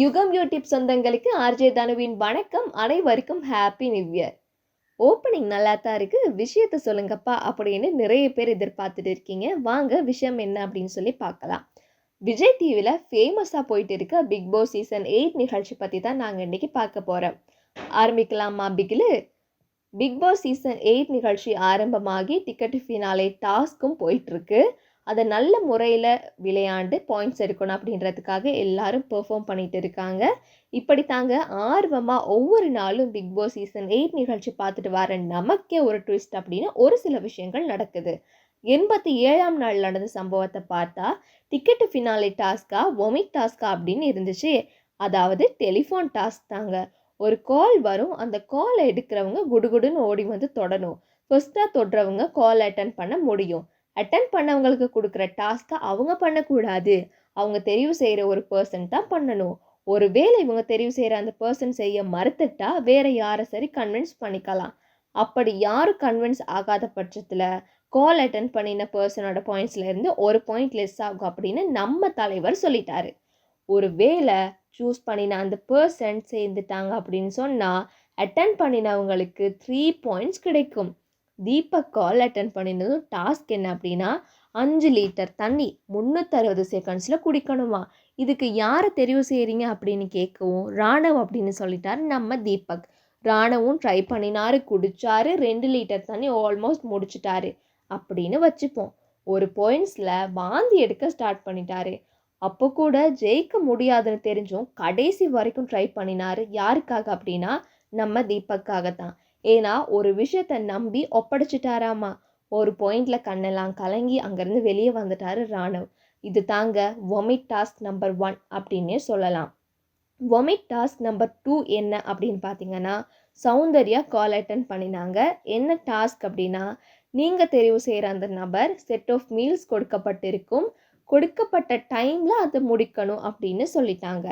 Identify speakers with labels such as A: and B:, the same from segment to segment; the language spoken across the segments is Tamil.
A: யுகம் யூடியூப் சொந்தங்களுக்கு ஆர்ஜே தனுவின் வணக்கம். அனைவருக்கும் ஹாப்பி நியூ இயர் ஓப்பனிங் நல்லா தான் இருக்குது விஷயத்தை சொல்லுங்கப்பா அப்படின்னு நிறைய பேர் எதிர்பார்த்துட்டு இருக்கீங்க. வாங்க விஷயம் என்ன அப்படின்னு சொல்லி பார்க்கலாம். விஜய் டிவியில் ஃபேமஸாக போயிட்டு இருக்க பிக் பாஸ் சீசன் எயிட் நிகழ்ச்சி பற்றி தான் நாங்கள் இன்னைக்கு பார்க்க போகிறோம் ஆரம்பிக்கலாமா பிகிலு பிக் பாஸ் சீசன் எயிட் நிகழ்ச்சி ஆரம்பமாகி டிக்கெட் ஃபினாலே டாஸ்க்கும் போயிட்டுருக்கு அதை நல்ல முறையில் விளையாண்டு பாயிண்ட்ஸ் எடுக்கணும் அப்படின்றதுக்காக எல்லாரும் பெர்ஃபார்ம் பண்ணிட்டு இருக்காங்க. இப்படி தாங்க ஆர்வமாக ஒவ்வொரு நாளும் பிக் பாஸ் சீசன் எயிட் நிகழ்ச்சி பார்த்துட்டு வர நமக்கே ஒரு ட்விஸ்ட் அப்படின்னு ஒரு சில விஷயங்கள் நடக்குது. எண்பத்தி ஏழாம் நாள் நடந்த சம்பவத்தை பார்த்தா டிக்கெட்டு ஃபினாலே டாஸ்கா ஒமிக் டாஸ்கா அப்படின்னு இருந்துச்சு. அதாவது டெலிஃபோன் டாஸ்க் தாங்க. ஒரு கால் வரும் அந்த காலை எடுக்கிறவங்க குடுகுடுன்னு ஓடி வந்து தொடணும். ஃபர்ஸ்ட்டாக தொடுறவங்க கால் அட்டன் பண்ண முடியும். அட்டன் பண்ணவங்களுக்கு கொடுக்குற டாஸ்க்கை அவங்க பண்ணக்கூடாது. அவங்க தெரிவு செய்கிற ஒரு பர்சன் தான் பண்ணணும். ஒருவேளை இவங்க தெரிவு செய்கிற அந்த பர்சன் செய்ய மறுத்துட்டா வேற யாரை சரி கன்வின்ஸ் பண்ணிக்கலாம். அப்படி யாரும் கன்வின்ஸ் ஆகாத பட்சத்தில் கால் அட்டன் பண்ணின பர்சனோட பாயிண்ட்ஸ்லேருந்து ஒரு பாயிண்ட் லெஸ் ஆகும் அப்படின்னு நம்ம தலைவர் சொல்லிட்டாரு. ஒரு வேளை சூஸ் பண்ணின அந்த பர்சன் சேர்ந்துட்டாங்க அப்படின்னு சொன்னால் அட்டன் பண்ணினவங்களுக்கு த்ரீ பாயிண்ட்ஸ் கிடைக்கும். தீபக் கால் அட்டன் பண்ணினதும் டாஸ்க் என்ன அப்படின்னா அஞ்சு லிட்டர் தண்ணி முந்நூற்றறுபது செகண்ட்ஸில் குடிக்கணுமா? இதுக்கு யாரை தெரிவு செய்கிறீங்க அப்படின்னு கேட்கவும் ராணவ் அப்படின்னு சொல்லிட்டாரு நம்ம தீபக். ராணவும் ட்ரை பண்ணினாரு குடித்தாரு ரெண்டு லிட்டர் தண்ணி ஆல்மோஸ்ட் முடிச்சிட்டாரு அப்படின்னு வச்சுப்போம். ஒரு பாயிண்ட்ஸில் வாந்தி எடுக்க ஸ்டார்ட் பண்ணிட்டாரு. அப்போ கூட ஜெயிக்க முடியாதுன்னு தெரிஞ்சும் கடைசி வரைக்கும் ட்ரை பண்ணினாரு. யாருக்காக அப்படின்னா நம்ம தீபக்காக தான் ஏன்னா ஒரு விஷயத்த நம்பி ஒப்படைச்சிட்டாராமா? ஒரு பாயிண்ட்ல கண்ணெல்லாம் கலங்கி அங்கேருந்து வெளியே வந்துட்டாரு ராணவ். இது தாங்க வொமிட் டாஸ்க் நம்பர் ஒன் அப்படின்னே சொல்லலாம். வொமிட் டாஸ்க் நம்பர் டூ என்ன அப்படின்னு பார்த்தீங்கன்னா சௌந்தர்யா கால் அட்டன் பண்ணினாங்க. என்ன டாஸ்க் அப்படின்னா நீங்கள் தெரிவு செய்கிற அந்த நபர் செட் ஆஃப் மீல்ஸ் கொடுக்கப்பட்டிருக்கும். கொடுக்கப்பட்ட டைமில் அதை முடிக்கணும் அப்படின்னு சொல்லிட்டாங்க.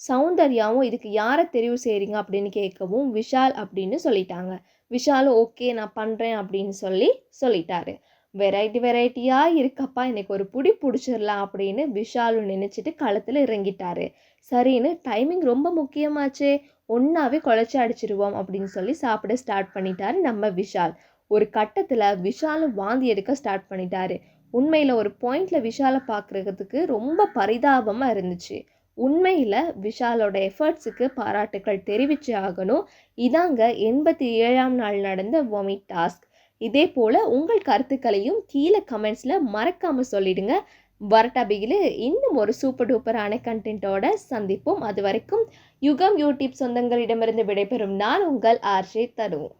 A: சௌந்தர்யாவும் இதுக்கு யாரை தெரிவு செய்கிறீங்க அப்படின்னு கேட்கவும் விஷால் அப்படின்னு சொல்லிட்டாங்க. விஷாலும் ஓகே நான் பண்ணுறேன் அப்படின்னு சொல்லி சொல்லிட்டாரு. வெரைட்டி வெரைட்டியாக இருக்கப்பா எனக்கு ஒரு புடி பிடிச்சிடலாம் அப்படின்னு விஷாலும் நினச்சிட்டு களத்தில் இறங்கிட்டாரு. சரின்னு டைமிங் ரொம்ப முக்கியமாச்சே ஒன்றாவே குழச்சி அடிச்சிருவோம் அப்படின்னு சொல்லி சாப்பிட ஸ்டார்ட் பண்ணிட்டாரு நம்ம விஷால். ஒரு கட்டத்தில் விஷாலும் வாந்தி எடுக்க ஸ்டார்ட் பண்ணிட்டாரு. உண்மையில் ஒரு பாயிண்டில் விஷாலை பார்க்குறதுக்கு ரொம்ப பரிதாபமாக இருந்துச்சு. உண்மையில் விஷாலோட எஃபர்ட்ஸுக்கு பாராட்டுக்கள் தெரிவிச்சு ஆகணும். இதாங்க எண்பத்தி ஏழாம் நாள் நடந்த வொமிட் டாஸ்க் இதே போல் உங்கள் கருத்துக்களையும் கீழே கமெண்ட்ஸில் மறக்காமல் சொல்லிடுங்க. வரட்டாபிகில் இன்னும் ஒரு சூப்பர் டூப்பரான கண்டென்ட்டோட சந்திப்போம். அது வரைக்கும் யுகம் யூடியூப் சொந்தங்களிடமிருந்து விடைபெறும் நான் உங்கள் ஆர்ஜே தருவோம்